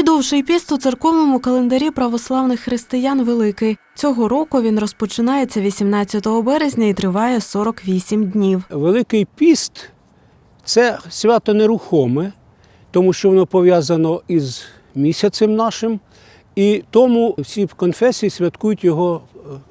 Найдовший піст у церковному календарі православних християн великий. Цього року він розпочинається 18 березня і триває 48 днів. Великий піст це свято нерухоме, тому що воно пов'язано із місяцем нашим, і тому всі конфесії святкують його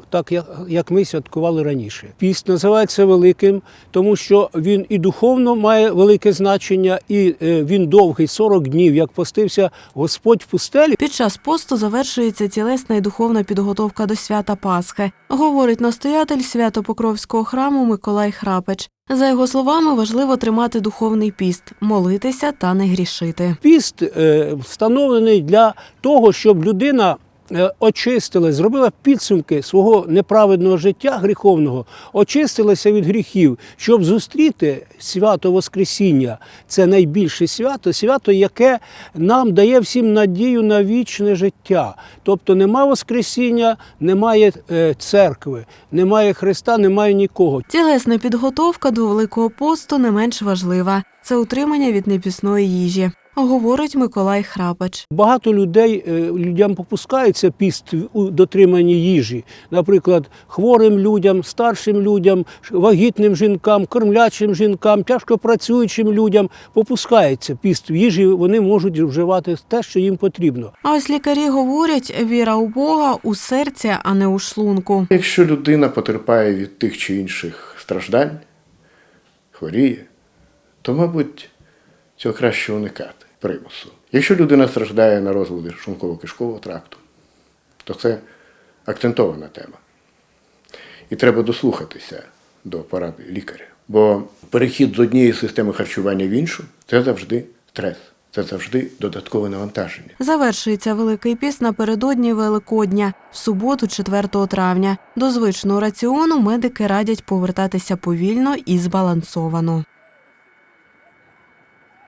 так, як- ми святкували раніше. Піст називається великим, тому що він і духовно має велике значення, і е, він довгий 40 днів, як постився Господь в пустелі. Під час посту завершується цілесна і духовна підготовка до свята Пасхи, говорить настоятель Свято-Покровського храму Миколай Храпеч. За його словами, важливо тримати духовний піст, молитися та не грішити. Піст е, встановлений для того, щоб людина очистилась, зробила підсумки свого неправедного життя гріховного, очистилася від гріхів, щоб зустріти свято Воскресіння. Це найбільше свято, свято, яке нам дає всім надію на вічне життя. Тобто нема Воскресіння, немає е, церкви, немає Христа, немає нікого. Тілесна підготовка до Великого посту не менш важлива. Це утримання від непісної їжі, говорить Миколай Храпач. Багато людей е, людям попускається піст у дотриманні їжі. Наприклад, хворим людям, старшим людям, вагітним жінкам, кормлячим жінкам, тяжкопрацюючим людям попускається піст в їжі. Вони можуть вживати те, що їм потрібно. А ось лікарі говорять, віра у Бога у серці, а не у шлунку. Якщо людина потерпає від тих чи інших страждань, хворіє, то, мабуть, цього краще уникати примусу. Якщо людина страждає на розлади шлунково-кишкового тракту, то це акцентована тема. І треба дослухатися до поради лікаря. Бо перехід з однієї системи харчування в іншу це завжди стрес, це завжди додаткове навантаження. Завершується Великий піст напередодні Великодня, в суботу, 4 травня. До звичного раціону медики радять повертатися повільно і збалансовано.